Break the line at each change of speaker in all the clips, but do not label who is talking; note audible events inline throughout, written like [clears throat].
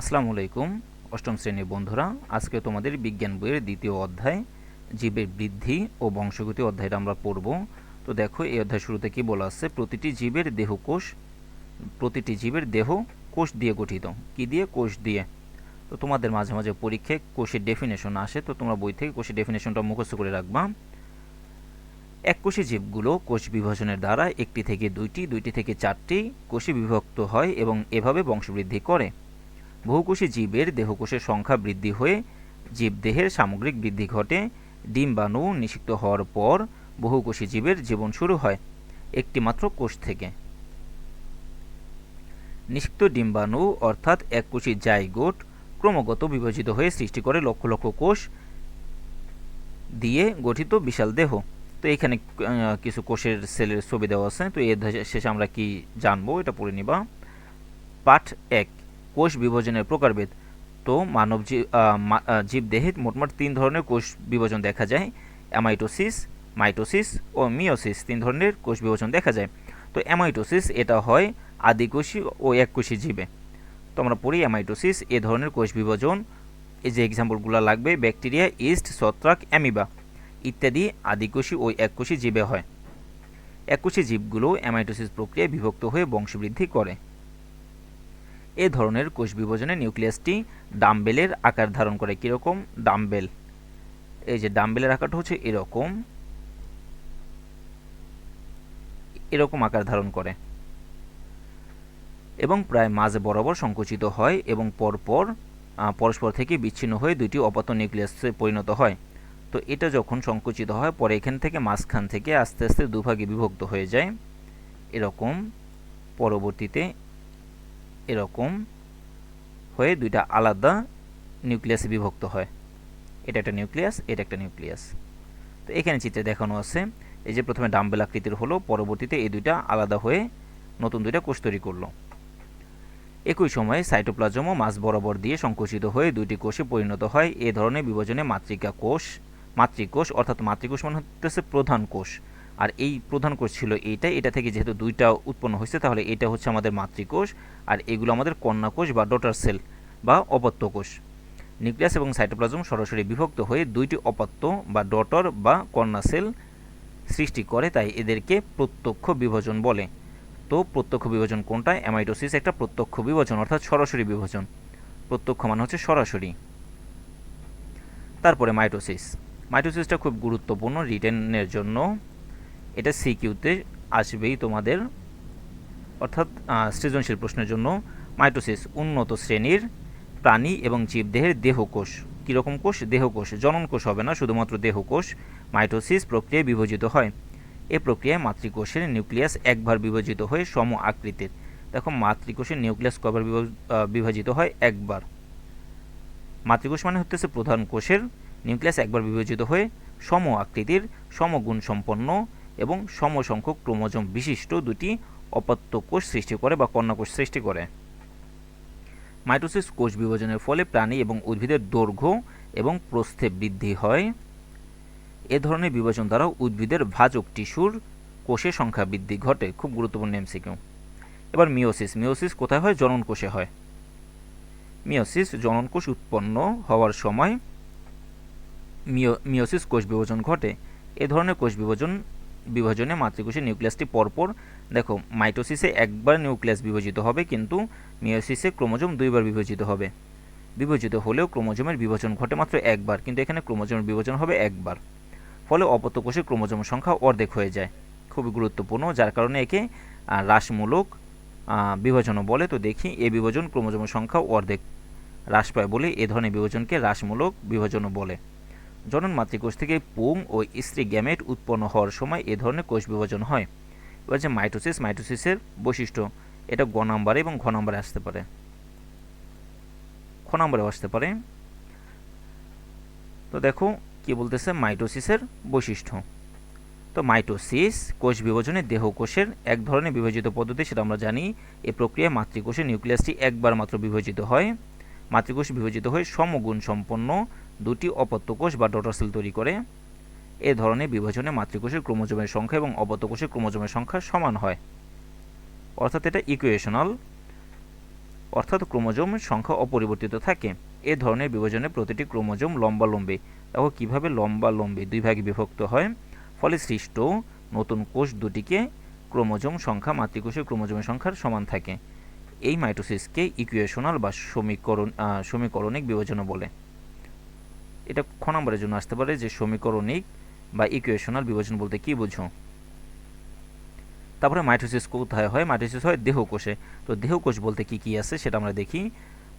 আসসালামু আলাইকুম, অষ্টম শ্রেণির বন্ধুরা। আজকে তোমাদের বিজ্ঞান বইয়ের দ্বিতীয় অধ্যায়, জীবের বৃদ্ধি ও বংশগতি অধ্যায়টা আমরা পড়ব। তো দেখো, এই অধ্যায় শুরুতে কি বলা আছে? প্রতিটি জীবের দেহকোষ প্রতিটি জীবের দেহ কোষ দিয়ে গঠিত। কি দিয়ে? কোষ দিয়ে। তো তোমাদের মাঝে মাঝে পরীক্ষায় কোষের ডেফিনেশন আসে, তো তোমরা বই থেকে কোষের ডেফিনেশনটা মুখস্থ করে রাখবা। এককোষী জীবগুলো কোষ বিভাজনের দ্বারা একটি থেকে দুইটি দুইটি থেকে চারটি কোষে বিভক্ত হয় এবং এভাবে বংশবৃদ্ধি করে। বহুকোষী জীবের দেহকোষের সংখ্যা বৃদ্ধি হয়ে জীবদেহের সামগ্রিক বৃদ্ধি ঘটে। ডিম্বাণু নিষিক্ত হওয়ার পর বহুকোষী জীবের জীবন শুরু হয় একটি মাত্র কোষ থেকে। নিষিক্ত ডিম্বাণু অর্থাৎ এককোষী জাইগোট ক্রমাগত বিভাজিত হয়ে সৃষ্টি করে লক্ষ লক্ষ কোষ দিয়ে গঠিত বিশাল দেহ। তো এখানে কিছু কোষের সেলের ছবি দেওয়া আছে। তো এর শেষে আমরা কি জানব? এটা পড়ে নিবা। পাঠ এক। কোষ বিভাজনের প্রকারভেদ। তো মানব জীব জীবদেহে মোটমাট তিন ধরনের কোষ বিভাজন দেখা যায়। অ্যামাইটোসিস, মাইটোসিস ও মিওসিস তিন ধরনের কোষ বিভাজন দেখা যায়। তো অ্যামাইটোসিস এটা হয় আদিকোষী ও এককোষী জীবে। তো আমরা পড়ি অ্যামাইটোসিস এ ধরনের কোষ বিভাজন। এই যে এক্সাম্পলগুলো লাগবে, ব্যাকটেরিয়া, ইস্ট, ছত্রাক, অ্যামিবা ইত্যাদি আদিকোষী ও এককোষী জীবে হয়। এককোষী জীবগুলো অ্যামাইটোসিস প্রক্রিয়ায় বিভক্ত হয়ে বংশবৃদ্ধি করে। এ ধরনের কোষ বিভাজনে নিউক্লিয়াসটি ডাম্বেলের আকার ধারণ করে কীরকম? ডাম্বেল। এই যে ডাম্বেলের আকারটা হচ্ছে এরকম। এরকম আকার ধারণ করে। এবং প্রায় মাঝ বরাবর সংকুচিত হয় এবং পরপর পরস্পর থেকে বিচ্ছিন্ন হয়ে দুইটি অপাত নিউক্লিয়াসে পরিণত হয়। তো এটা যখন সংকুচিত হয়, পরে এখান থেকে মাঝখান থেকে আস্তে আস্তে দুভাগে বিভক্ত হয়ে যায়। এরকম। পরবর্তীতে এরকম হয়ে দুইটা আলাদা নিউক্লিয়াসে বিভক্ত হয়। এটা একটা নিউক্লিয়াস, এটা একটা নিউক্লিয়াস। তো এখানে চিত্রে দেখানো আছে, এই যে প্রথমে ডাম্বেল আকৃতির হলো, পরবর্তীতে এই দুইটা আলাদা হয়ে নতুন দুইটা কোষ তৈরি করল। একই সময়ে সাইটোপ্লাজমও মাঝ বরাবর দিয়ে সংকুচিত হয়ে দুইটি কোষে পরিণত হয়। এ ধরনের বিভাজনে মাতৃকা কোষ, মাতৃকোষ, অর্থাৎ মাতৃকোষ মানে হচ্ছে প্রধান কোষ। আর এই প্রধান কোষ ছিল এইটা, এটা থেকে যেহেতু দুইটা উৎপন্ন হয়েছে, তাহলে এটা হচ্ছে আমাদের মাতৃকোষ আর এগুলো আমাদের কন্যা কোষ বা ডটার সেল বা অপত্য কোষ নিউক্লিয়াস এবং সাইটোপ্লাজম সরাসরি বিভক্ত হয়ে দুইটি অপত্য বা ডটর বা কন্যা সেল সৃষ্টি করে, তাই এদেরকে প্রত্যক্ষ বিভাজন বলে। তো প্রত্যক্ষ বিভাজন কোনটা? অ্যামাইটোসিস একটা প্রত্যক্ষ বিভাজন, অর্থাৎ সরাসরি বিভাজন। প্রত্যক্ষ মানে হচ্ছে সরাসরি। তারপরে মাইটোসিস। মাইটোসিসটা খুব গুরুত্বপূর্ণ রিটেনের জন্য। এটা সিকিউতে আসবেই তোমাদের, অর্থাৎ সৃজনশীল প্রশ্নের জন্য মাইটোসিস উন্নত শ্রেণির প্রাণী এবং জীবদেহের দেহকোষ। কীরকম কোষ? দেহকোষ। জনন কোষ হবে না, শুধুমাত্র দেহকোষ। মাইটোসিস প্রক্রিয়ায় বিভাজিত হয়। এ প্রক্রিয়ায় মাতৃকোষের নিউক্লিয়াস একবার বিভাজিত হয়ে সম আকৃতির। দেখো, মাতৃকোষের নিউক্লিয়াস কবার বিভা- বিভাজিত হয় একবার। মাতৃকোষ মানে হচ্ছে প্রধান কোষের নিউক্লিয়াস একবার বিভাজিত হয়ে সম আকৃতির সমগুণ সম্পন্ন এবং সমসংখ্যক ক্রোমোজোম বিশিষ্ট দুটি অপত্য কোষ সৃষ্টি করে বা কন্যা কোষ সৃষ্টি করে। মাইটোসিস কোষ বিভাজনের ফলে প্রাণী এবং উদ্ভিদের দৈর্ঘ্য এবং প্রস্থে বৃদ্ধি হয়। এ ধরনের বিভাজন দ্বারা উদ্ভিদের ভাজক টিস্যুর কোষের সংখ্যা বৃদ্ধি ঘটে। খুব গুরুত্বপূর্ণ এমসিকিউ। এবার মিওসিস মিওসিস কোথায় হয়? জনন কোষে হয়। মিওসিস জনন কোষ উৎপন্ন হওয়ার সময় মিও মিওসিস কোষ বিভাজন ঘটে। এ ধরনের কোষ বিভাজন বিভাজনে মাতৃকোষের নিউক্লিয়াসটি পরপর, দেখো, মাইটোসিসে একবার নিউক্লিয়াস বিভাজিত হবে, কিন্তু মিওসিসে ক্রোমোজোম দুইবার বিভাজিত হবে। বিভাজিত হলেও ক্রোমোজোমের বিভাজন ঘটে মাত্র একবার, কিন্তু এখানে ক্রোমোজোমের বিভাজন হবে একবার। ফলে অপত্য কোষে ক্রোমোজোমের সংখ্যা অর্ধেক হয়ে যায়। খুবই গুরুত্বপূর্ণ, যার কারণে একে হ্রাসমূলক বিভাজনও বলে। তো দেখি, এ বিভাজন ক্রোমোজোমের সংখ্যা অর্ধেক। হ্রাস পায় বলে এ ধরনের বিভাজনকে হ্রাসমূলক বিভাজনও বলে। জনন মাতৃকোষ থেকে পুং ও স্ত্রী গ্যামেট উৎপন্ন হওয়ার সময় এ ধরনের কোষ বিভাজন হয়। এবার যে মাইটোসিস, মাইটোসিসের বৈশিষ্ট্য, এটা গ নাম্বারে এবং ঘ নাম্বারে আসতে পারে। খ নাম্বারেও আসতে পারে। তো দেখো কি বলতেছে? মাইটোসিসের বৈশিষ্ট্য। তো মাইটোসিস, কোষ বিভাজনে দেহ কোষের এক ধরনের বিভাজিত পদ্ধতি, সেটা আমরা জানি এই প্রক্রিয়ায় মাতৃকোষের নিউক্লিয়াসটি একবার মাত্র বিভাজিত হয়। মাতৃকোষ বিভাজিত হয়ে সমগুণ সম্পন্ন দুটি অপত্য কোষ বা ডটার সেল তৈরি করে। এ ধরনের বিভাজনে মাতৃকোষের ক্রোমোজোমের সংখ্যা এবং অপত্য কোষের ক্রোমোজোমের সংখ্যা সমান হয়। অর্থাৎ এটা ইকুয়েশনাল অর্থাৎ ক্রোমোজোম সংখ্যা অপরিবর্তিত থাকে। এ ধরনের বিভাজনে প্রতিটি ক্রোমোজোম লম্বালম্বী। দেখো কীভাবে লম্বালম্বী দুই ভাগে বিভক্ত হয়। ফলে সৃষ্ট নতুন কোষ দুটিকে ক্রোমোজোম সংখ্যা, মাতৃকোষের ক্রোমোজোমের সংখ্যার সমান থাকে। এই মাইটোসিসকে ইকুয়েশনাল বা সমীকরণ সমীকরণিক বিভাজনও বলে। এটা খ নম্বরের জন্য আসতে পারে যে সমীকরণিক বা ইকুয়েশনাল বিভাজন বলতে কি বুঝো? তারপরে মাইটোসিস কোথায় হয়? মাইটোসিস হয় দেহকোষে তো দেহকোষ বলতে কি কি আছে সেটা আমরা দেখি।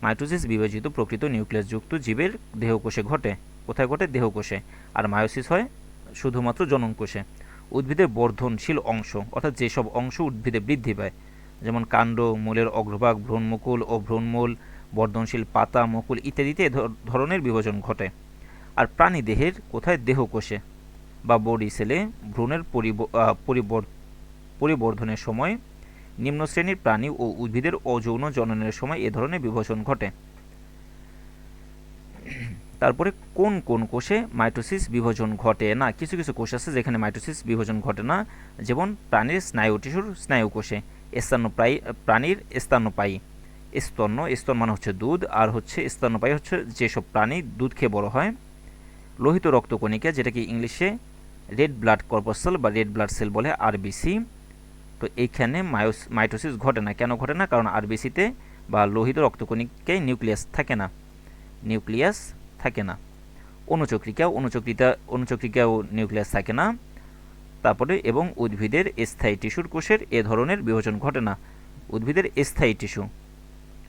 মাইটোসিস বিভাজিত প্রকৃত নিউক্লিয়াসযুক্ত জীবের দেহকোষে ঘটে। কোথায় ঘটে? দেহকোষে আর মায়োসিস হয় শুধুমাত্র জননকোষে উদ্ভিদের বর্ধনশীল অংশ, অর্থাৎ যেসব অংশ উদ্ভিদে বৃদ্ধি পায়, যেমন কাণ্ড, মূলের অগ্রভাগ, ভ্রূণমুকুল ও ভ্রূণমূল বর্ধনশীল পাতা, মুকুল ইত্যাদিতে ধরনের বিভাজন ঘটে। আর প্রাণী দেহের কোথায় দেহকোষে বা বডি সেলে ভ্রূণের পরিব- পরিবর্ধনের সময় নিম্ন শ্রেণির প্রাণী ও উদ্ভিদের অযৌন জননের সময় এ ধরনের বিভাজন ঘটে। তারপরে কোন কোন কোষে মাইটোসিস বিভাজন ঘটে না? কিছু কিছু কোষ আছে যেখানে মাইটোসিস বিভাজন ঘটে না। যেমন প্রাণীর স্নায়ু টিস্যুর স্নায়ু কোষে। স্তন্যপ্রায়ী প্রাণীর স্তন্যপায়ী। স্তন্য, স্তন মানে হচ্ছে দুধ, আর হচ্ছে স্তন্যপায়ী হচ্ছে যেসব প্রাণী দুধ খেয়ে বড় হয়। লোহিত রক্তকণিকা, যেটাকে ইংলিশে রেড ব্লাড কর্পোসেল বা রেড ব্লাড সেল বলে আরবিসি তো এইখানে মায়োস, মাইটোসিস ঘটে না। কেন ঘটে না? কারণ আরবিসিতে বা লোহিত রক্তকণিকায় নিউক্লিয়াস থাকে না। নিউক্লিয়াস থাকে না। অনুচক্রিকা অনুচক্রিতা, অনুচক্রিকাও নিউক্লিয়াস থাকে না। তারপরে এবং উদ্ভিদের স্থায়ী টিস্যুর কোষের এ ধরনের বিভাজন ঘটে না। উদ্ভিদের স্থায়ী টিস্যু।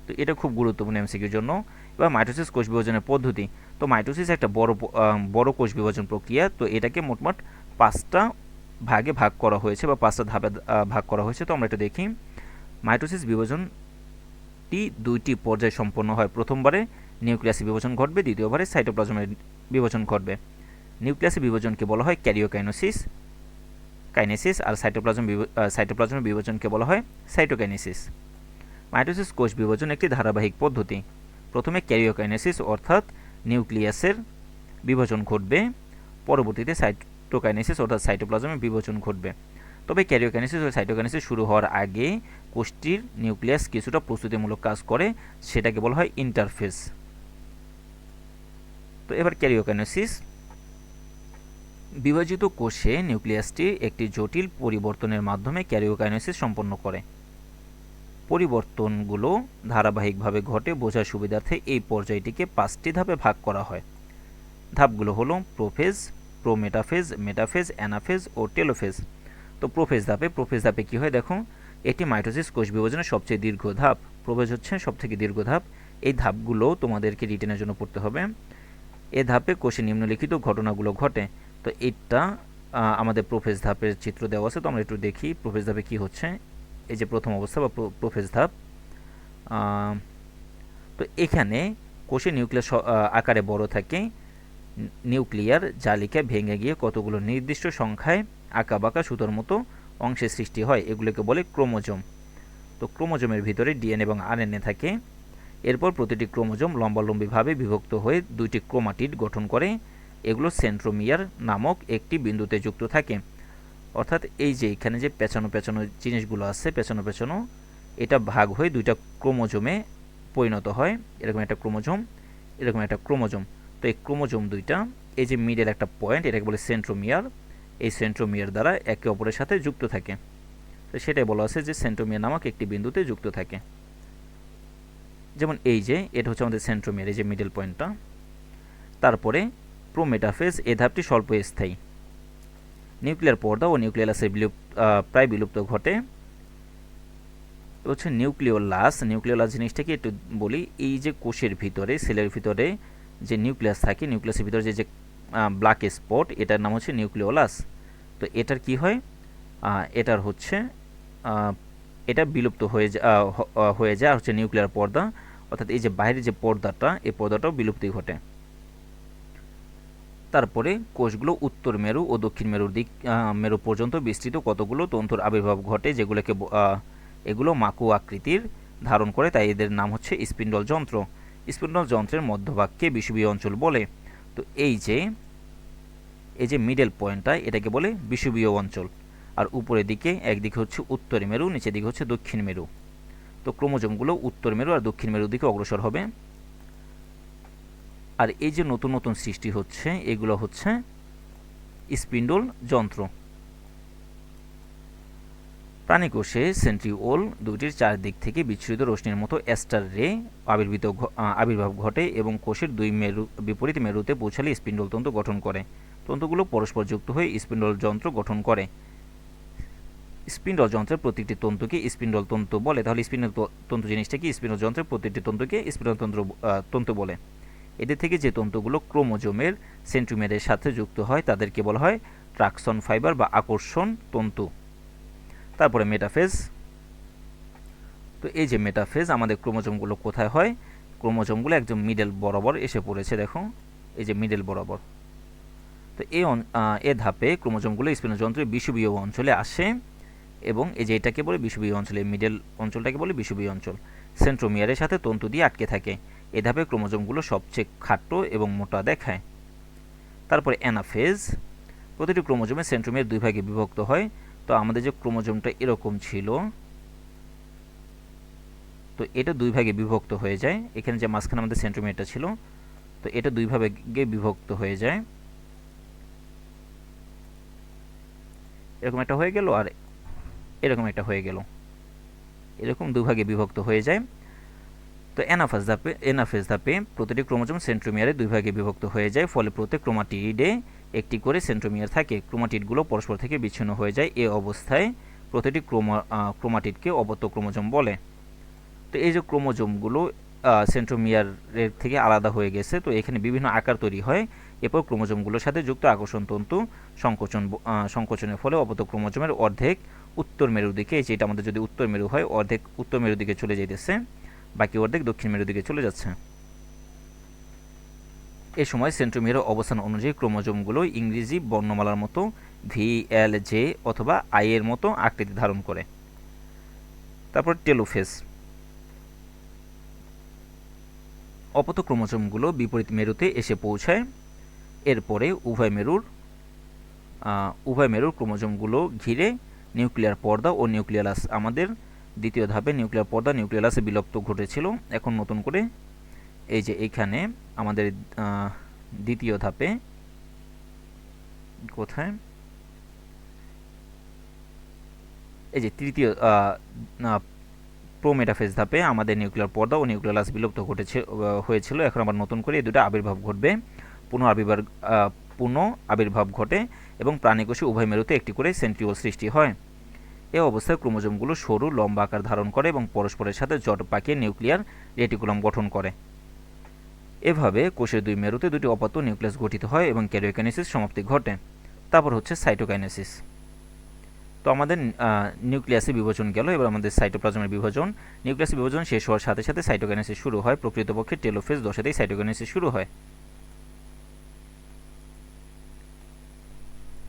তো এটা খুব গুরুত্বপূর্ণ এমসিকিউর জন্য। এবার মাইটোসিস কোষ বিভাজনের পদ্ধতি। তো মাইটোসিস একটা বড় বড় কোষ বিভাজন প্রক্রিয়া, তো এটাকে মোটমাট পাঁচটা ভাগে ভাগ করা হয়েছে বা পাঁচটা ধাপে ভাগ করা হয়েছে। তো আমরা এটা দেখি। মাইটোসিস বিভাজনটি দুইটি পর্যায়ে সম্পন্ন হয়। প্রথমবারে নিউক্লিয়াসে বিভাজন ঘটবে, দ্বিতীয়বারে সাইটোপ্লাজমের বিভাজন ঘটবে। নিউক্লিয়াসে বিভাজনকে বলা হয় ক্যারিওকাইনোসিস কাইনেসিস আর সাইটোপ্লাজম সাইটোপ্লাজমের বিভাজনকে বলা হয় সাইটোকাইনেসিস মাইটোসিস কোষ বিভাজন একটি ধারাবাহিক পদ্ধতি। প্রথমে ক্যারিওকাইনেসিস অর্থাৎ নিউক্লিয়াসের বিভাজন ঘটবে। পরবর্তীতে সাইটোকাইনেসিস অর্থাৎ সাইটোপ্লাজমের বিভাজন ঘটবে। তবে ক্যারিওকাইনেসিস ও সাইটোকাইনেসিস শুরু হওয়ার আগে কোষটির নিউক্লিয়াস কিছুটা প্রস্তুতিমূলক কাজ করে, সেটাকে বলা হয় ইন্টারফেস তো এবার ক্যারিওকাইনেসিস বিভাজিত কোষে নিউক্লিয়াসটি একটি জটিল পরিবর্তনের মাধ্যমে ক্যারিওকাইনেসিস সম্পন্ন করে। পরিবর্তনগুলো ধারাবাহিকভাবে ঘটে, বোঝার সুবিধার্থে এই পর্যায়টিকে পাঁচটি ধাপে ভাগ করা হয়। ধাপগুলো হলো প্রোফেজ, প্রোমেটাফেজ, মেটাফেজ, অ্যানাফেজ ও টেলোফেজ। তো প্রোফেজ ধাপে প্রোফেজ ধাপে কী হয় দেখো, এটি মাইটোসিস কোষ বিভাজনের সবচেয়ে দীর্ঘ ধাপ। প্রোফেজ হচ্ছে সবথেকে দীর্ঘ ধাপ। এই ধাপগুলো তোমাদেরকে রিটেনের জন্য পড়তে হবে। এ ধাপে কোষে নিম্নলিখিত ঘটনাগুলো ঘটে। তো এটা আমাদের প্রোফেজ ধাপের চিত্র দেওয়া আছে, তো আমরা একটু দেখি প্রোফেজ ধাপে কী হচ্ছে। এই যে প্রথম অবস্থা বা প্রো- প্রোফেজ ধাপ তো এখানে কোষে নিউক্লিয়াস আকারে বড় থাকে, নিউক্লিয়ার জালিকা ভেঙে গিয়ে কতগুলো নির্দিষ্ট সংখ্যায় আঁকা বাঁকা সুতোর মতো অংশের সৃষ্টি হয়, এগুলোকে বলে ক্রোমোজোম। তো ক্রোমোজোমের ভিতরে ডিএনএ এবং আরএনএ থাকে। এরপর প্রতিটি ক্রোমোজোম লম্বালম্বিভাবে বিভক্ত হয়ে দুইটি ক্রোমাটিড গঠন করে, এগুলো সেন্ট্রোমিয়ার নামক একটি বিন্দুতে যুক্ত থাকে। অর্থাৎ এই যে এখানে যে পেঁচানো পেঁচানো জিনিসগুলো আছে পেঁচানো পেঁচানো এটা ভাগ হয়ে দুইটা ক্রোমোজোমে পরিণত হয়। এরকম একটা ক্রোমোজোম, এরকম একটা ক্রোমোজোম। তো এই ক্রোমোজোম দুইটা, এই যে মিডের একটা পয়েন্ট এটাকে বলে সেন্ট্রোমিয়ার এই সেন্ট্রোমিয়ার দ্বারা একে অপরের সাথে যুক্ত থাকে। তো সেটাই বলা আছে যে সেন্ট্রোমিয়ার নামক একটি বিন্দুতে যুক্ত থাকে। যেমন এই যে, এটা হচ্ছে আমাদের সেন্ট্রোমিয়ার এই যে মিডল পয়েন্টটা তারপরে প্রোমেটাফেজ এ ধাপটি স্বল্প স্থায়ী নিউক্লিয়ার পর্দা ও নিউক্লিয়াসের বিলুপ্ত প্রায় বিলুপ্ত ঘটে। হচ্ছে নিউক্লিওলাস নিউক্লিওলাস জিনিসটাকে একটু বলি? এই যে কোষের ভিতরে, সেলের ভিতরে যে নিউক্লিয়াস থাকে, নিউক্লিয়াসের ভিতরে যে যে ব্ল্যাক স্পট এটার নাম হচ্ছে নিউক্লিওলাস তো এটার কি হয়? এটার হচ্ছে এটা বিলুপ্ত হয়ে হয়ে যায়, আর হচ্ছে নিউক্লিয়ার পর্দা। অর্থাৎ এই যে বাইরের যে পর্দাটা, এই পর্দাটাও বিলুপ্তি ঘটে। তারপরে কোষগুলো উত্তর মেরু ও দক্ষিণ মেরুর দিক মেরু পর্যন্ত বিস্তৃত কতগুলো তন্তুর আবির্ভাব ঘটে যেগুলোকে এগুলো মাকু আকৃতির ধারণ করে, তাই এদের নাম হচ্ছে স্পিন্ডল যন্ত্র। স্পিন্ডল যন্ত্রের মধ্যভাগকে বিষুবীয় অঞ্চল বলে। তো এই যে এই যে মিডল পয়েন্টটা এটাকে বলে বিষুবীয় অঞ্চল। আর উপরের দিকে একদিকে হচ্ছে উত্তর মেরু, নিচের দিকে হচ্ছে দক্ষিণ মেরু। তো ক্রোমোজোমগুলো উত্তর মেরু আর দক্ষিণ মেরুর দিকে অগ্রসর হবে আর এই যে নতুন নতুন সৃষ্টি হচ্ছে, এগুলো হচ্ছে স্পিন্ডল যন্ত্র। প্রাণীকোষে সেন্ট্রিওল দুটির চারদিক থেকে বিচ্ছুরিত রশ্মির মতো অ্যাস্টার রে আবির্ভূত আবির্ভাব ঘটে এবং কোষের দুই মেরু, বিপরীত মেরুতে পৌঁছালে স্পিন্ডল তন্তু গঠন করে। তন্তুগুলো পরস্পর যুক্ত হয়ে স্পিন্ডল যন্ত্র গঠন করে। স্পিন্ডল যন্ত্রের প্রতিটি তন্তুকে স্পিন্ডল তন্তু বলে। তাহলে স্পিন্ডল তন্তু জিনিসটা কি স্পিন্ডল যন্ত্রের প্রতিটি তন্তুকে স্পিন্ডল তন্ত্র তন্তু বলে। এদের থেকে যে তন্তুগুলো ক্রোমোজোমের সেন্ট্রোমিয়ারের সাথে যুক্ত হয়, তাদেরকে বলা হয় ট্রাকশন ফাইবার বা আকর্ষণ তন্তু। তারপরে মেটাফেজ। তো এই যে মেটাফেজ, আমাদের ক্রোমোজোমগুলো কোথায় হয়? ক্রোমোজোমগুলো একদম মিডল বরাবর এসে পড়েছে, দেখো। এই যে মিডল বরাবর। তো এই এ ধাপে ক্রোমোজোমগুলো স্পিনোযন্ত্রের বিষুবীয় অঞ্চলে আসে এবং এই যে এটাকে বলে বিষুবীয় অঞ্চলে, মিডল অঞ্চলটাকে বলে বিষুবীয় অঞ্চল। সেন্ট্রোমিয়ারের সাথে তন্তু দিয়ে আটকে থাকে। এ ধাপে ক্রোমোজোমগুলো সবচেয়ে খাটো এবং মোটা দেখায়। তারপরে অ্যানাফেজ। প্রতিটি ক্রোমোজোমে সেন্ট্রোমিয়ার দুই ভাগে বিভক্ত হয়। তো আমাদের যে ক্রোমোজোমটা এরকম ছিল, তো এটা দুই ভাগে বিভক্ত হয়ে যায়। এখানে যে মাঝখানে আমাদের সেন্ট্রোমিয়ারটা ছিল, তো এটা দুই ভাগে বিভক্ত হয়ে যায়। এরকম একটা হয়ে গেল আর এরকম একটা হয়ে গেল। এরকম দুভাগে বিভক্ত হয়ে যায়। তো এনাফাস ধাপে এনাফেজ ধাপে প্রতিটি ক্রোমোজোম সেন্ট্রোমিয়ারে দুই ভাগে বিভক্ত হয়ে যায়, ফলে প্রত্যেক ক্রোমাটিডে একটি করে সেন্ট্রোমিয়ার থাকে। ক্রোমাটিডগুলো পরস্পর থেকে বিচ্ছিন্ন হয়ে যায় এ অবস্থায়। প্রতিটি ক্রোমা ক্রোমাটিডকে অবত্য ক্রোমোজোম বলে। তো এই যে ক্রোমোজোমগুলো সেন্ট্রোমিয়ারের থেকে আলাদা হয়ে গেছে, তো এখানে বিভিন্ন আকার তৈরি হয়। এরপর ক্রোমোজোমগুলোর সাথে যুক্ত আকর্ষণ তন্তু সংকোচন সংকোচনের ফলে অবত ক্রোমোজোমের অর্ধেক উত্তর মেরুর দিকে যেটা আমাদের যদি উত্তর মেরু হয়, অর্ধেক উত্তর মেরুর দিকে চলে যেতেছে বাকি অর্ধেক দক্ষিণ মেরুর দিকে চলে যাচ্ছে। এ সময় সেন্ট্রোমিয়ারের অবস্থান অনুযায়ী ক্রোমোজোমগুলো ইংরেজি বর্ণমালার মতো ভি এল জে অথবা আই এর মতো আকৃতি ধারণ করে। তারপর টেলোফেস অপত ক্রোমোজোমগুলো বিপরীত মেরুতে এসে পৌঁছায়। এরপরে উভয় মেরুর উভয় মেরুর ক্রোমোজোমগুলো ঘিরে নিউক্লিয়ার পর্দা ও নিউক্লিয়ালাস আমাদের দ্বিতীয় ধাপে নিউক্লিয়ার পর্দা নিউক্লিয়ালাসে বিলুপ্ত ঘটেছিল। এখন নতুন করে এই যে এখানে আমাদের দ্বিতীয় ধাপে কোথায়? এই যে তৃতীয় প্রোমেটাফেজ ধাপে আমাদের নিউক্লিয়ার পর্দা ও নিউক্লিয়ালাস বিলুপ্ত ঘটেছে হয়েছিল। এখন আবার নতুন করে এই দুটো আবির্ভাব ঘটবে। পুনঃ আবির্ভাব পুনঃ আবির্ভাব ঘটে এবং প্রাণীকোষে উভয় মেরুতে একটি করে সেন্ট্রিওল সৃষ্টি হয়। এ অবস্থায় ক্রোমোজোমগুলো সরু, লম্বা আকার ধারণ করে এবং পরস্পরের সাথে জট পাকিয়ে নিউক্লিয়ার রেটিকুলাম গঠন করে। এভাবে কোষের দুই মেরুতে দুটি অপাত্য নিউক্লিয়াস গঠিত হয় এবং ক্যারিওকাইনেসিস সমাপ্তি ঘটে। তারপর হচ্ছে সাইটোকাইনেসিস। তো আমাদের নিউক্লিয়াসে বিভাজন গেল, এবার আমাদের সাইটোপ্লাজমের বিভাজন। নিউক্লিয়াসে বিভাজন শেষ হওয়ার সাথে সাথে সাইটোকাইনেসিস শুরু হয়। প্রকৃতপক্ষে টেলোফেজ দশাতেই সাইটোকাইনেসিস শুরু হয়।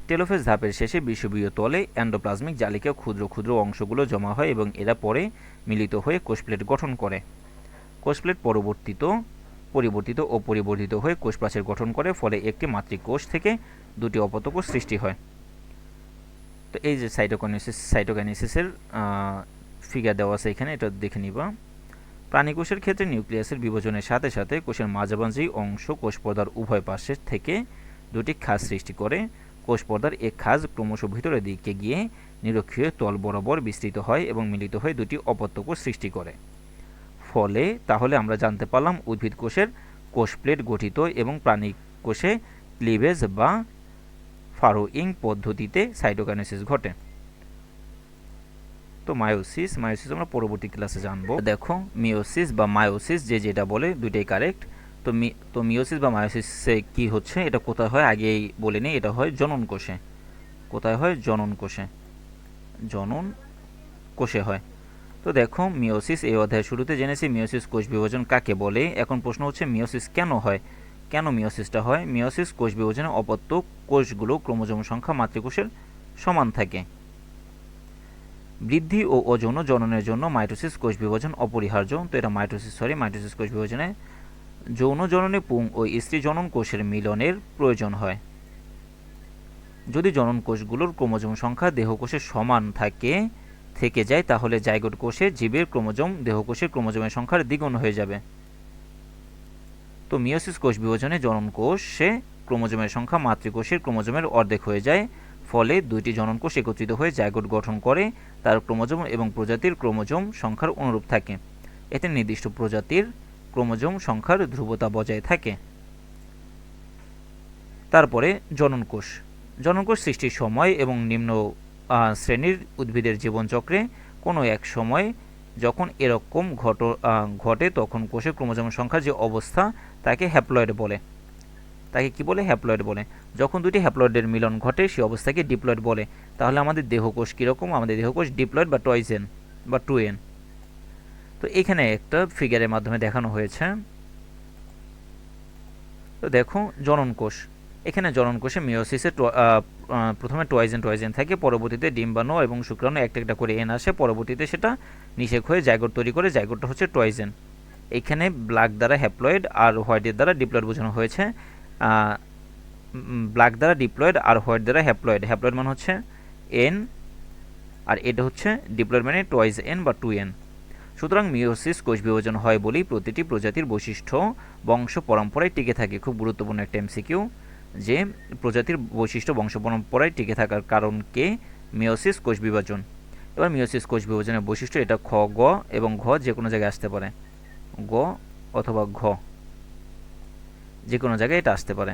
টেলোফেজ ধাপের শেষে বিষুবীয় তলে অ্যান্ডোপ্লাজমিক জালিকা ক্ষুদ্র ক্ষুদ্র অংশগুলো জমা হয় এবং এরা পরে মিলিত হয়ে কোষপ্লেট গঠন করে। কোষপ্লেট পরবর্তীত, পরিবর্তিত ও পরিবর্তিত হয়ে কোষপ্রাচীর গঠন করে, ফলে একটি মাতৃকোষ থেকে দুটি অপতকোষ সৃষ্টি হয়। তো এই যে সাইটোকাইনেসিস সাইটোকাইনেসিসের ফিগার দেওয়া আছে এখানে, এটা দেখে নিবা। প্রাণীকোষের ক্ষেত্রে নিউক্লিয়াসের বিভাজনের সাথে সাথে কোষের মাঝামাঝি অংশ কোষ পর্দার উভয় পাশের থেকে দুটি খাস সৃষ্টি করে। কোষ পর্দার এক খাজ ক্রমশ ভিতরের দিকে গিয়ে নিরক্ষীয় তল বরাবর বিস্তৃত হয় এবং মিলিত হয়ে দুটি অপত্য কোষ সৃষ্টি করে। ফলে তাহলে আমরা জানতে পারলাম উদ্ভিদ কোষের কোষ প্লেট গঠিত এবং প্রাণী কোষে ক্লিভেজ বা ফারোইং পদ্ধতিতে সাইটোকাইনেসিস ঘটে। তো মায়োসিস মায়োসিস আমরা পরবর্তী ক্লাসে জানব। দেখো মিওসিস বা মায়োসিস যে যেটা বলে, দুইটাই কারেক্ট তো তো মিওসিস বা মায়োসিসে কি হচ্ছে? এটা কোথায় হয়? আগেই বলে নিই, এটা হয় জনন কোষে। কোথায় হয়? জনন কোষে। জনন কোষে হয়। তো দেখো মিওসিস এই অধ্যায়ের শুরুতে জেনেছি মিওসিস কোষ বিভাজন কাকে বলে? এখন প্রশ্ন হচ্ছে মিওসিস কেন হয়? কেন মিওসিসটা হয়? মিওসিস কোষ বিভাজনে অপত্য কোষগুলো ক্রোমোজোম সংখ্যা মাতৃকোষের সমান থাকে। বৃদ্ধি ও ওজন জননের জন্য মাইটোসিস কোষ বিভাজন অপরিহার্য। তো এটা মাইটোসিস, সরি, মাইটোসিস কোষ বিভাজনে যৌন জননে পুং ও স্ত্রী জনন কোষের মিলনের প্রয়োজন হয়। যদি জনন কোষগুলোর ক্রোমোজোম সংখ্যা দেহকোষের সমান থাকে, থেকে যায়, তাহলে জাইগোট কোষে জীবের ক্রোমোজোম দেহকোষের ক্রোমোজোমের সংখ্যার দ্বিগুণ হয়ে যাবে। তো মিওসিস কোষ বিভাজনে জনন কোষে ক্রোমোজোমের সংখ্যা মাতৃকোষের ক্রোমোজোমের অর্ধেক হয়ে যায়, ফলে দুইটি জনন কোষ একত্রিত হয়ে জাইগোট গঠন করে, তার ক্রোমোজোম এবং প্রজাতির ক্রোমোজোম সংখ্যার অনুরূপ থাকে। এতে নির্দিষ্ট প্রজাতির ক্রোমোজোম সংখ্যার ধ্রুবতা বজায় থাকে। তারপরে জননকোষ। জননকোষ সৃষ্টির সময় এবং নিম্ন শ্রেণির উদ্ভিদের জীবনচক্রে কোনো এক সময় যখন এরকম ঘট ঘটে তখন কোষে ক্রোমোজোম সংখ্যার যে অবস্থা তাকে হ্যাপ্লয়েড বলে। তাকে কি বলে? হ্যাপ্লয়েড বলে। যখন দুটি হ্যাপ্লয়েডের মিলন ঘটে সেই অবস্থাকে ডিপ্লয়েড বলে। তাহলে আমাদের দেহকোষ কীরকম? আমাদের দেহকোষ ডিপ্লয়েড বা টয়জেন বা টু এন তো এখানে একটা ফিগারের মাধ্যমে দেখানো হয়েছে। তো দেখো, জনন কোষ। এখানে জনন কোষে মিওসিসে প্রথমে টয়েজেন টয়েজেন থাকে, পরবর্তীতে ডিম্বাণু এবং শুক্রাণু একটা একটা করে এন আসে, পরবর্তীতে সেটা নিষেক হয়ে জাইগোট তৈরি করে জাইগোটটা হচ্ছে টয়েজেন এখানে ব্ল্যাক দ্বারা হ্যাপ্লয়েড আর হোয়াইটের দ্বারা ডিপ্লয়েড বোঝানো হয়েছে। ব্ল্যাক দ্বারা ডিপ্লয়েড আর হোয়াইট দ্বারা হ্যাপ্লয়েড হ্যাপ্লয়েড মানে হচ্ছে এন আর এটা হচ্ছে ডিপ্লয়েড মানে টয়েজ এন বা টু এন সুতরাং মিওসিস কোষ বিভাজন হয় বলেই প্রতিটি প্রজাতির বৈশিষ্ট্য, বংশ পরম্পরায় টিকে থাকে। খুব গুরুত্বপূর্ণ একটা এমসিকিউ যে প্রজাতির বৈশিষ্ট্য, বংশ পরম্পরায় টিকে থাকার কারণকে মিওসিস কোষ বিভাজন এবার মিওসিস কোষ বিভাজনের বৈশিষ্ট্য এটা খ, গ এবং ঘ যে কোনো জায়গায় আসতে পারে। গ অথবা ঘ যে কোনো জায়গায় এটা আসতে পারে।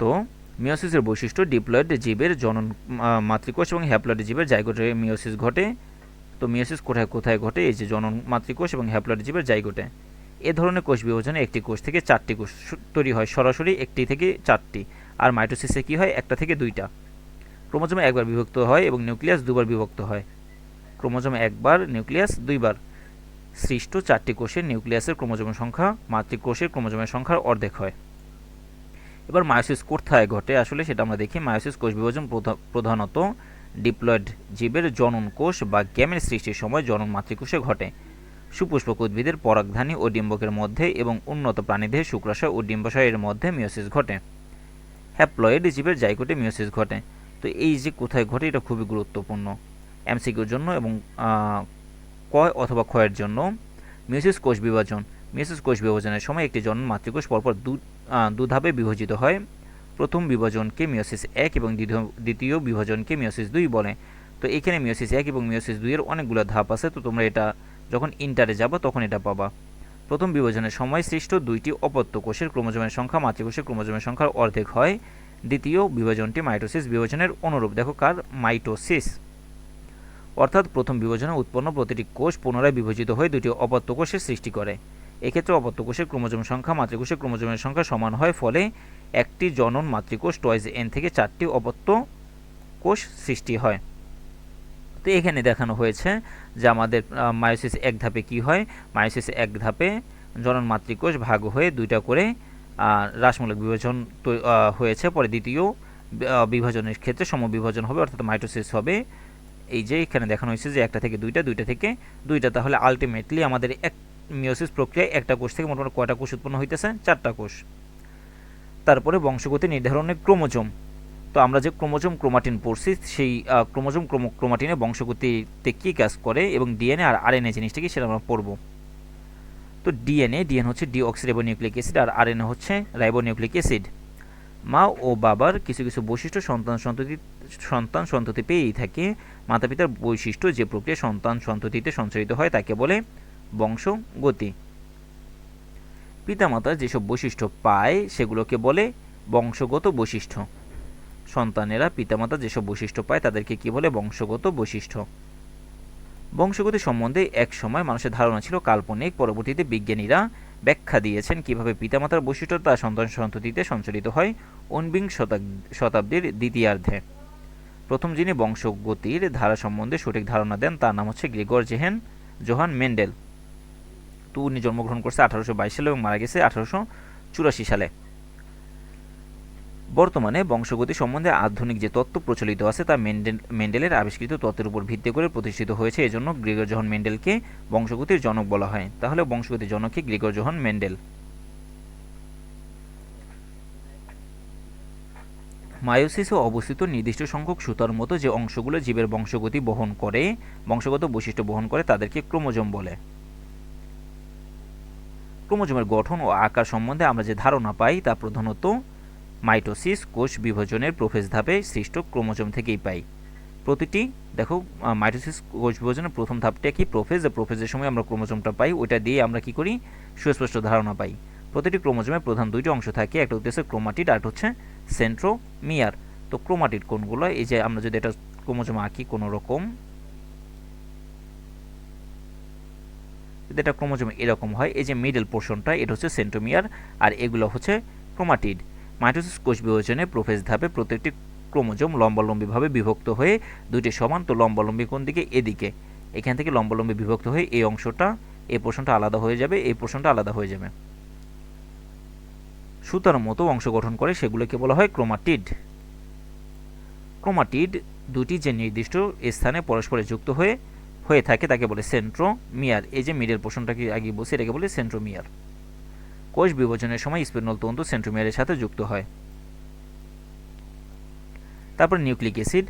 তো মিওসিসের বৈশিষ্ট্য ডিপ্লয়েড জীবের জনন মাতৃকোষ এবং হ্যাপ্লয়েড জীবের জাইগোটে মিওসিস ঘটে। তো মিওসিস কোথায় কোথায় ঘটে? এই যে জনন মাতৃকোষ এবং হ্যাপ্লয়েড জীবের জাইগোটে। এ ধরনের কোষ বিভাজনে একটি কোষ থেকে চারটি কোষ তৈরি হয়। সরাসরি একটি থেকে চারটি। আর মাইটোসিসে কি হয়? একটা থেকে দুইটা। ক্রোমোজোমে একবার বিভক্ত হয় এবং নিউক্লিয়াস দুবার বিভক্ত হয়। ক্রোমোজোমে একবার, নিউক্লিয়াস দুইবার। সৃষ্ট চারটি কোষের নিউক্লিয়াসের ক্রোমোজোমের সংখ্যা, মাতৃকোষের ক্রোমোজোমের সংখ্যার অর্ধেক হয়। এবার মায়োসিস কোথায় ঘটে? আসলে সেটা আমরা দেখি। মায়োসিস কোষ বিভাজন প্রধা- প্রধানত ডিপ্লয়েড জীবের জনন কোষ বা গ্যামের সৃষ্টির সময় জনন মাতৃকোষে ঘটে। সুপুষ্পক উদ্ভিদের পরাগধানী ও ডিম্বকের মধ্যে এবং উন্নত প্রাণীদের শুক্রাশয় ও ডিম্বাশয়ের মধ্যে মিওসিস ঘটে। হ্যাপ্লয়েড জীবের জাইকোটে মিওসিস ঘটে। তো এই যে কোথায় ঘটে, এটা খুবই গুরুত্বপূর্ণ। এমসিকিউর জন্য এবং কয় অথবা ক্ষয়ের জন্য মিওসিস কোষ বিভাজন মিওসিস কোষ বিভাজনের সময় একটি জন্ম মাতৃকোষ পরপর দু ধাপে বিভাজিত হয়। প্রথম বিভাজনকে মিওসিস এক এবং দ্বিতীয়- দ্বিতীয় বিভাজনকে মিওসিস দুই বলে। তো এখানে মিওসিস এক এবং মিওসিস দুইয়ের অনেকগুলো ধাপ আছে। তো তোমরা এটা যখন ইন্টারে যাব তখন এটা পাবা। প্রথম বিভাজনের সময় সৃষ্ট দুইটি অপত্য কোষের ক্রোমোজোমের সংখ্যা মাতৃকোষের ক্রোমোজোমের সংখ্যার অর্ধেক হয়। দ্বিতীয় বিভাজনটি মাইটোসিস বিভাজনের অনুরূপ। দেখো কার? মাইটোসিস। অর্থাৎ প্রথম বিভাজনে উৎপন্ন প্রতিটি কোষ পুনরায় বিভাজিত হয়ে দুটি অপত্য কোষের সৃষ্টি করে। এক্ষেত্রে অপত্য কোষের ক্রোমোজোম সংখ্যা মাতৃকোষের ক্রোমোজোমের সংখ্যা সমান হয় ফলে একটি জনন মাতৃকোষ টয়েজ এন থেকে চারটি অপত্য কোষ সৃষ্টি হয়। তো এখানে দেখানো হয়েছে যে আমাদের মায়োসিস এক ধাপে কি হয়? মায়োসিস এক ধাপে জনন মাতৃকোষ ভাগ হয়ে দুইটা করে আহ, রাসমূলক বিভাজন হয়েছে। পরে দ্বিতীয় বিভাজনের ক্ষেত্রে সমবিভাজন হবে অর্থাৎ মাইটোসিস হবে। এই যে এখানে দেখানো হয়েছে যে একটা থেকে দুইটা দুইটা থেকে দুইটা তাহলে আলটিমেটলি আমাদের এক মিওসিস প্রক্রিয়ায় একটা কোষ থেকে মোটামুটি কয়টা কোষ উৎপন্ন হইতেছে? চারটা কোষ। তারপরে বংশগতি নির্ধারণে ক্রোমোজোম। তো আমরা যে ক্রোমোজোম, ক্রোমাটিন পড়ছি, সেই ক্রোমোজোম ক্রোমো, ক্রোমাটিনে বংশগতিতে কী কাজ করে এবং ডিএনএ আর আরএনএ জিনিসটা কি সেটা আমরা পড়ব। তো ডিএনএ ডিএন হচ্ছে ডিঅক্সিরাইবোনিউক্লিক অ্যাসিড আর আরএনএ হচ্ছে রাইবোনিউক্লিক অ্যাসিড। মা ও বাবার কিছু কিছু বৈশিষ্ট্য সন্তান সন্ততি সন্তান সন্ততি পেয়েই থাকে। মাতা পিতার বৈশিষ্ট্য যে প্রক্রিয়া সন্তান সন্ততিতে সঞ্চারিত হয় তাকে বলে বংশগতি পিতামাতা যেসব বৈশিষ্ট্য পায়, সেগুলোকে বলে বংশগত বৈশিষ্ট্য। সন্তানেরা পিতামাতা যেসব বৈশিষ্ট্য পায়, তাদেরকে কি বলে বংশগত বৈশিষ্ট্য? বংশগতি সম্বন্ধে এক সময় মানুষের ধারণা ছিল, কাল্পনিক পরবর্তীতে বিজ্ঞানীরা ব্যাখ্যা দিয়েছেন কীভাবে পিতামাতার বৈশিষ্ট্য তার সন্তান সন্ততিতে সঞ্চালিত হয় শতাব- শতাব্দীর দ্বিতীয়ার্ধে। প্রথম যিনি বংশগতির ধারা সম্বন্ধে সঠিক ধারণা দেন, তার নাম হচ্ছে গ্রেগর জেহেন জোহান মেন্ডেল। তো উনি জন্মগ্রহণ করছে আঠারোশো বাইশ সালে এবং মারা গেছে আঠারোশো চুরাশি সালে। বর্তমানে বংশগতি সম্বন্ধে আধুনিক যে তত্ত্ব প্রচলিত আছে তা মেন্ডেল, মেন্ডেলের আবিষ্কৃত তত্ত্বের উপর ভিত্তি করে প্রতিষ্ঠিত হয়েছে। এজন্য গ্রেগর জোহান মেন্ডেলকে বংশগতির জনক বলা হয়। তাহলে বংশগতির জনককে গ্রেগর জোহান মেন্ডেল। মায়োসিসে অবস্থিত নির্দিষ্ট সংখ্যক সুতার মতো যে অংশগুলো জীবের বংশগতি বহন করে, বংশগত বৈশিষ্ট্য বহন করে, তাদেরকে ক্রোমোজোম বলে। ক্রোমোজোমের গঠন ও আকার সম্বন্ধে আমরা যে ধারণা পাই, তা প্রধানত মাইটোসিস, কোষ বিভাজনের প্রোফেজ ধাপে সৃষ্ট ক্রোমোজোম থেকেই পাই। প্রতিটি, দেখো মাইটোসিস, কোষ বিভাজনের প্রথম ধাপটা কি প্রোফেজ প্রোফেজের সময় আমরা ক্রোমোজোমটা পাই, ওইটা দিয়ে আমরা কি করি? সুস্পষ্ট ধারণা পাই। প্রতিটি ক্রোমোজোমের প্রধান দুইটি অংশ থাকে, একটা হচ্ছে ক্রোমাটিড আর হচ্ছে সেন্ট্রোমিয়ার। তো ক্রোমাটিড কোনগুলো? এই যে আমরা যদি এটা ক্রোমোজোম আঁকি কোনো রকম যদি এটা ক্রোমোজোম এরকম হয়, এই যে মিডল পোর্শনটা এটা হচ্ছে সেন্ট্রোমিয়ার আর এগুলো হচ্ছে ক্রোমাটিড মাইটোসিস কোষ বিভাজনে প্রোফেজ ধাপে প্রত্যেকটি ক্রোমোজোম লম্বালম্বিভাবে বিভক্ত হয়ে দুইটি সমান, তো লম্বালম্বি কোন দিকে? এদিকে। এখান থেকে লম্বালম্বি বিভক্ত হয়ে এই অংশটা, এই পোর্শনটা আলাদা হয়ে যাবে, এই পোর্শনটা আলাদা হয়ে যাবে। সুতার মতো অংশ গঠন করে সেগুলোকে বলা হয় ক্রোমাটিড ক্রোমাটিড দুটি যে নির্দিষ্ট স্থানে পরস্পরে যুক্ত হয়ে হয়ে থাকে তাকে বলে সেন্ট্রোমিয়ার। এই যে মিডল পোর্শনটাকে আগে বলছি, এটাকে বলে সেন্ট্রোমিয়ার। কোষ বিভাজনের সময় স্পিনল তন্তু সেন্ট্রোমিয়ারের সাথে যুক্ত হয়। তারপর নিউক্লিক অ্যাসিড।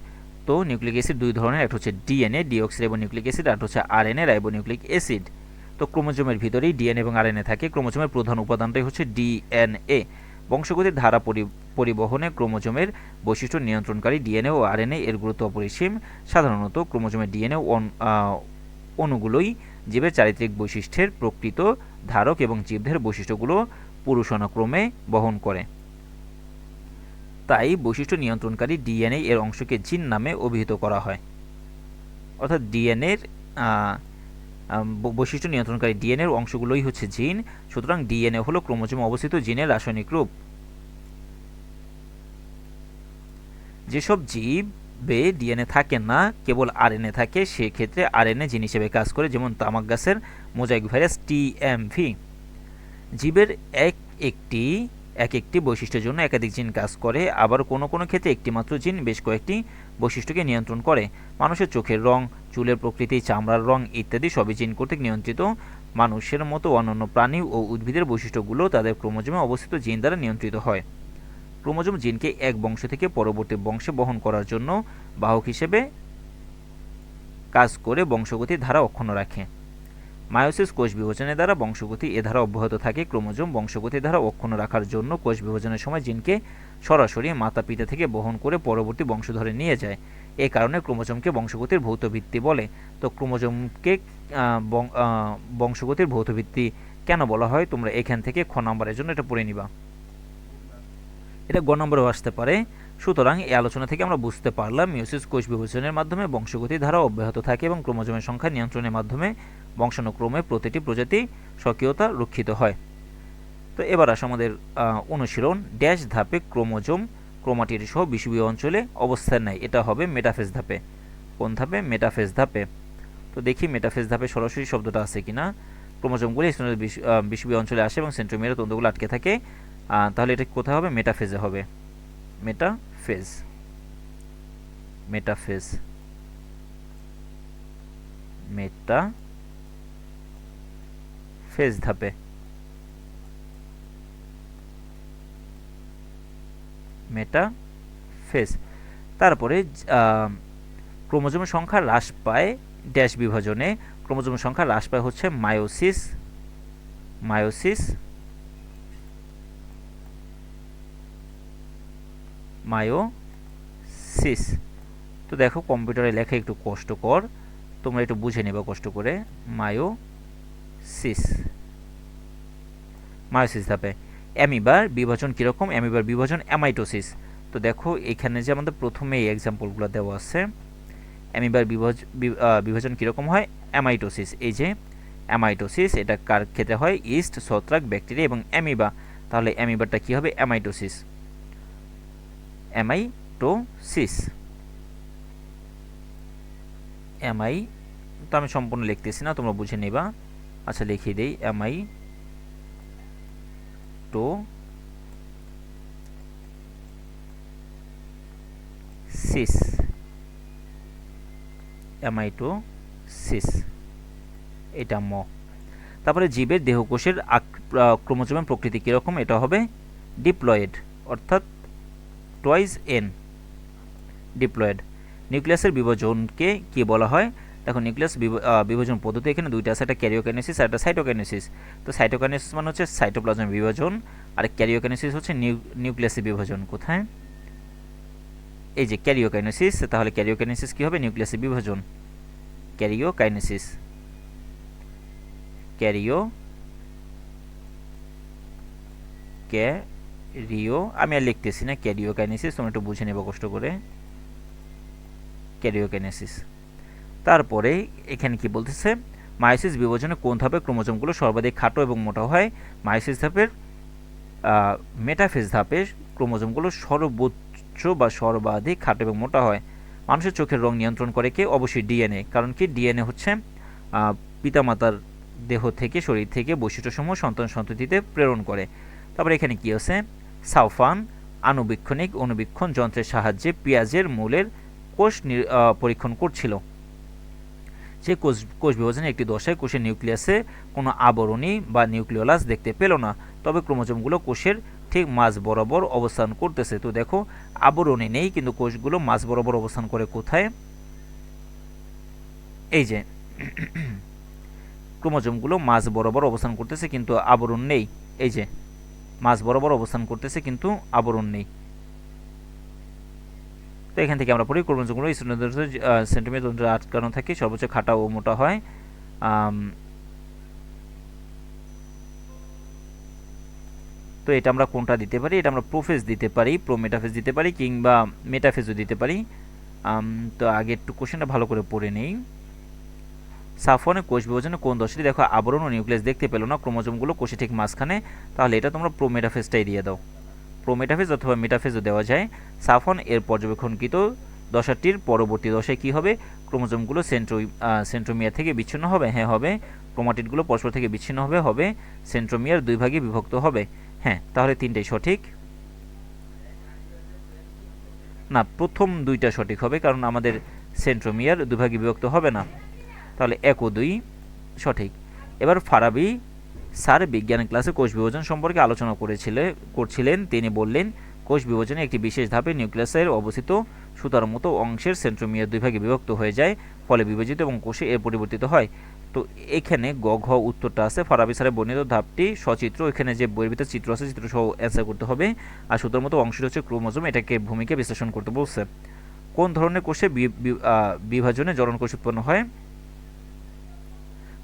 তো নিউক্লিক অ্যাসিড দুই ধরনের, একটা হচ্ছে ডিএনএ ডিঅক্সিরাইবোনিউক্লিক অ্যাসিড, আর হচ্ছে আরএনএ, রাইবোনিউক্লিক অ্যাসিড। তো ক্রোমোজোমের ভিতরেই ডিএনএ এবং আরএনএ থাকে। ক্রোমোজোমের প্রধান উপাদানটাই হচ্ছে ডিএনএ। বংশগতির ধারা পরিবহনে ক্রোমোজোমের বৈশিষ্ট্য নিয়ন্ত্রণকারী ডিএনএ ও আরএনএ এর গুরুত্ব অপরিসীম। সাধারণত ক্রোমোজোমের ডিএনএ অণুগুলোই জীবের চারিত্রিক বৈশিষ্ট্যের প্রকৃত ধারক এবং জীবদের বৈশিষ্ট্যগুলো পুরুষানুক্রমে বহন করে। তাই বৈশিষ্ট্য নিয়ন্ত্রণকারী ডিএনএ এর অংশকে জিন নামে অভিহিত করা হয়। অর্থাৎ ডিএনএর বৈশিষ্ট্য নিয়ন্ত্রণকারী ডিএনএর অংশগুলোই হচ্ছে জিন। সুতরাং ডিএনএ হলো ক্রোমোজোমে অবস্থিত জিনের রাসায়নিক রূপ। যেসব জীবে ডিএনএ থাকে না, কেবল আর আরএনএ থাকে, সেক্ষেত্রে আরএনএ জিন হিসেবে কাজ করে, যেমন তামাক গাছের মোজাইক ভাইরাস টিএমভি জীবের এক একটি এক একটি বৈশিষ্ট্যের জন্য একাধিক জিন কাজ করে, আবার কোনো কোনো ক্ষেত্রে একটি মাত্র জিন বেশ কয়েকটি বৈশিষ্ট্যকে নিয়ন্ত্রণ করে। মানুষের চোখের রং, চুলের প্রকৃতি, চামড়ার রং ইত্যাদি সবই জিন কর্তৃক নিয়ন্ত্রিত। মানুষের মতো অন্যান্য প্রাণী ও উদ্ভিদের বৈশিষ্ট্যগুলো তাদের ক্রোমোজোমে অবস্থিত জিন দ্বারা নিয়ন্ত্রিত হয়। ক্রোমোজোম জিনকে এক বংশ থেকে পরবর্তী বংশে বহন করার জন্য বাহক হিসেবে কাজ করে বংশগতির ধারা অক্ষুণ্ণ রাখে। মায়োসিস কোষ বিভাজনের দ্বারা বংশগতি এ ধারা অব্যাহত থাকে। ক্রোমোজোম বংশগতি ধারা অক্ষুণ্ণ রাখার জন্য কোষ বিভাজনের সময় জিনকে সরাসরি মাতা পিতা থেকে বহন করে পরবর্তী বংশধরে নিয়ে যায়। এ কারণে ক্রোমোজোমকে বংশগতির ভৌত ভিত্তি বলে। তো ক্রোমোজোমকে বংশগতির ভৌত ভিত্তি কেন বলা হয়? তোমরা এখান থেকে খ নম্বরের জন্য এটা পড়ে নিবা। এটা গ নম্বরেও আসতে পারে। সুতরাং এই আলোচনা থেকে আমরা বুঝতে পারলাম মিওসিস কোষ বিভাজনের মাধ্যমে বংশগতি ধারা অব্যাহত থাকে এবং ক্রোমোজোমের সংখ্যা নিয়ন্ত্রণের মাধ্যমে বংশানুক্রমে প্রতিটি প্রজাতি স্বকীয়তা রক্ষিত হয়। তো এবার আসে আমাদের অনুশীলন। ড্যাশ ধাপে ক্রোমোজোম ক্রোমাটির সহ বিষুবীয় অঞ্চলে অবস্থান নেয়। এটা হবে মেটাফেজ ধাপে। কোন ধাপে? মেটাফেজ ধাপে। তো দেখি মেটাফেজ ধাপে সরাসরি শব্দটা আছে কিনা। ক্রোমোজোমগুলি বিষুবীয় অঞ্চলে আসে এবং সেন্ট্রোমিয়ার তন্তুগুলো আটকে থাকে। তাহলে এটা কোথায় হবে? মেটাফেজে হবে। মেটাফেজ মেটাফেজ মেটা ফেজ ধাপে। মেটা ফেজ তারপরে ক্রোমোজোমের সংখ্যা হ্রাস পায় ড্যাশ বিভাজনে। ক্রোমোজোমের সংখ্যা হ্রাস পায় হচ্ছে মায়োসিস। Meiosis meiosis. তো দেখো, কম্পিউটারে লেখা একটু কষ্টকর। তোমরা একটু বুঝে নেবে কষ্ট করে। মায়োসিস। মায়োসিস ধাপে। অ্যামিবার বিভাজন কীরকম? অ্যামিবার বিভাজন অ্যামাইটোসিস। তো দেখো, এখানে যে আমাদের প্রথমে এই এক্সাম্পলগুলো দেওয়া আছে, অ্যামিবার বিভাজন কীরকম হয়? অ্যামাইটোসিস। এই যে অ্যামাইটোসিস, এটা কার ক্ষেত্রে হয়? ইস্ট, ছত্রাক, ব্যাকটেরিয়া এবং অ্যামিবা। তাহলে অ্যামিবারটা কী হবে? অ্যামাইটোসিস। অ্যামাইটোসিস অ্যামাই তো আমি সম্পূর্ণ লিখতেছি না, তোমরা বুঝে নেবা। আচ্ছা লিখিয়ে দিই। অ্যামাই টো সিস অ্যামাইটো সিস এটা ম। তারপরে জীবের দেহকোষের ক্রোমোজোমের প্রকৃতি কীরকম? এটা হবে ডিপ্লয়েড, অর্থাৎ টয়েস এন ডিপ্লয়েড নিউক্লিয়াসের বিভাজনকে কি বলা হয়? দেখো নিউক্লিয়াস বিভাজন পদ্ধতি এখানে দুইটা আছে, একটা ক্যারিওকাইনেসিস আর একটা সাইটোকাইনেসিস তো সাইটোকাইনেসিস মানে হচ্ছে সাইটোপ্লাজমের বিভাজন, আর ক্যারিওকাইনেসিস হচ্ছে নিউ- নিউক্লিয়াসের বিভাজন। কোথায়? এই যে ক্যারিওকাইনেসিস তাহলে ক্যারিওকাইনেসিস কি হবে? নিউক্লিয়াসের বিভাজন। ক্যারিওকাইনেসিস ক্যারিও ক্যারিও আমি আর লিখতেছি না ক্যারিওকাইনেসিস তোমরা একটু বুঝে নেব কষ্ট করে। ক্যারিওকাইনেসিস তারপরে এখানে কি বলতেছে? মায়োসিস বিভাজনে কোন ধাপে ক্রোমোজোমগুলো সর্বাধিক খাটো এবং মোটা হয়? মায়োসিস ধাপের মেটাফেজ ধাপে ক্রোমোজোমগুলো সর্বোচ্চ বা সর্বাধিক খাটো এবং মোটা হয়। মানুষের চোখের রং নিয়ন্ত্রণ করে কে? অবশ্যই ডিএনএ। কারণ কি? ডিএনএ হচ্ছে পিতামাতার দেহ থেকে, শরীর থেকে বৈশিষ্ট্যসমূহ সন্তান সন্ততিতে প্রেরণ করে। তারপরে এখানে কি আছে? সাউফান আণুবীক্ষণিক অনুবীক্ষণ যন্ত্রের সাহায্যে পেঁয়াজের মূলের কোষ পরীক্ষণ করছিল। সে কোষ কোষ বিভাজনের একটি দশায় কোষের নিউক্লিয়াসে কোনো আবরণী বা নিউক্লিওলাস দেখতে পেল না, তবে ক্রোমোজোমগুলো কোষের ঠিক মাঝ বরাবর অবস্থান করতেছে। তো দেখো, আবরণী নেই, কিন্তু কোষগুলো মাঝ বরাবর অবস্থান করে কোথায়? এই যে, [clears throat] ক্রোমোজোমগুলো মাঝ বরাবর অবস্থান করতেছে, কিন্তু আবরণ নেই। এই যে মাঝ বরাবর অবস্থান করতেছে, কিন্তু আবরণ নেই। তো এখান থেকে আমরা পড়ি ক্রোমোজোমগুলো সেন্টিমিটার আটকানো থাকে, সর্বোচ্চ খাটা ও মোটা হয়। তো এটা আমরা কোনটা দিতে পারি? এটা আমরা প্রোফেজ দিতে পারি, প্রোমেটাফেজ দিতে পারি, কিংবা মেটাফেজও দিতে পারি। তো আগে একটু কোশ্চেনটা ভালো করে পড়ে নেই। সাফনে কোষ বিভাজনে কোন দশটি? দেখো, আবরণ ও নিউক্লিয়াস দেখতে পেল না, ক্রোমোজোমগুলো কোষে ঠিক মাঝখানে। তাহলে এটা তোমরা প্রোমেটাফেজটাই দিয়ে দাও। প্রোমেটাফেজ অথবা মেটাফেজও দেওয়া যায়। সাফন এর পর্যবেক্ষণকৃত দশাটির পরবর্তী দশায় কি হবে? ক্রোমোজোমগুলো সেন্ট্রো সেন্ট্রোমিয়ার থেকে বিচ্ছিন্ন হবে? হ্যাঁ হবে। ক্রোমাটিডগুলো পরস্পর থেকে বিচ্ছিন্ন হবে? হবে। সেন্ট্রোমিয়ার দুই ভাগে বিভক্ত হবে? হ্যাঁ তাহলে তিনটেই সঠিক। না, প্রথম দুইটা সঠিক হবে, কারণ আমাদের সেন্ট্রোমিয়ার দুই ভাগে বিভক্ত হবে না। তাহলে এক ও দুই, সঠিক। এবার ফারাবি স্যার বিজ্ঞান ক্লাসে কোষ বিভাজন সম্পর্কে আলোচনা করেছিলে, করছিলেন। তিনি বললেন, কোষ বিভাজনে একটি বিশেষ ধাপে নিউক্লিয়াসের অবস্থিত সুতার মতো অংশের সেন্ট্রোমিয়ার দুই ভাগে বিভক্ত হয়ে যায়, ফলে বিভাজিত এবং কোষে এর পরিবর্তিত হয়। তো এখানে গ, ঘ উত্তরটা আছে। ফারাবি স্যারের বর্ণিত ধাপটি সচিত্র। এখানে যে ভিতরে চিত্র আছে চিত্র সহ অ্যান্সার করতে হবে। আর সুতার মতো অংশটি হচ্ছে ক্রোমোজোম, এটাকে ভূমিকা বিশ্লেষণ করতে বলছে। কোন ধরনের কোষে বিভাজনে জরণ কোষ উৎপন্ন হয়?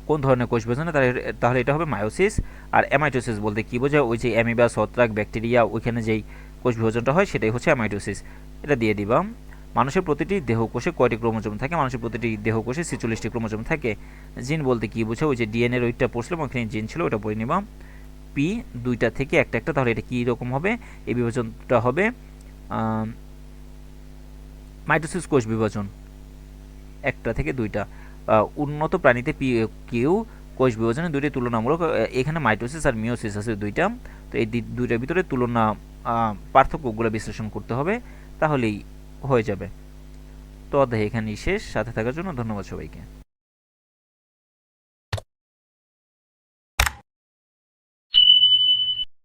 কোন ধরনের কোষ বিভাজনে তাহলে তাহলে এটা হবে মায়োসিস। আর অ্যামাইটোসিস বলতে কি বোঝায়? ওই যে অ্যামিবা, ছত্রাক, ব্যাকটেরিয়া, ওইখানে যেই কোষ বিভাজনটা হয় সেটাই হচ্ছে অ্যামাইটোসিস। এটা দিয়ে দিবা মানুষের প্রতিটি দেহকোষে কয়টি ক্রোমোজোম থাকে? মানুষের প্রতিটি দেহকোষে ছেচল্লিশটি ক্রোমোজোম থাকে। জিন বলতে কি বোঝায়? ওই যে ডিএনএর ওইটা পড়ছিলাম ওখানে জিন ছিল ওটা পড়ে নিবাম। পি দুইটা থেকে একটা একটা, তাহলে এটা কী রকম হবে? এই বিভাজনটা হবে মাইটোসিস কোষ বিভাজন। একটা থেকে দুইটা। উন্নত প্রাণীতে কেউ কোষ বিভাজনে দুইটি তুলনামূলক এখানে মাইটোসিস আর মিওসিস আছে দুইটা। তো এই দুইটার ভিতরে তুলনা পার্থক্যগুলো বিশ্লেষণ করতে হবে, তাহলেই হয়ে যাবে। তো অধ্যায় এখানেই শেষ, সাথে থাকার জন্য ধন্যবাদ সবাইকে।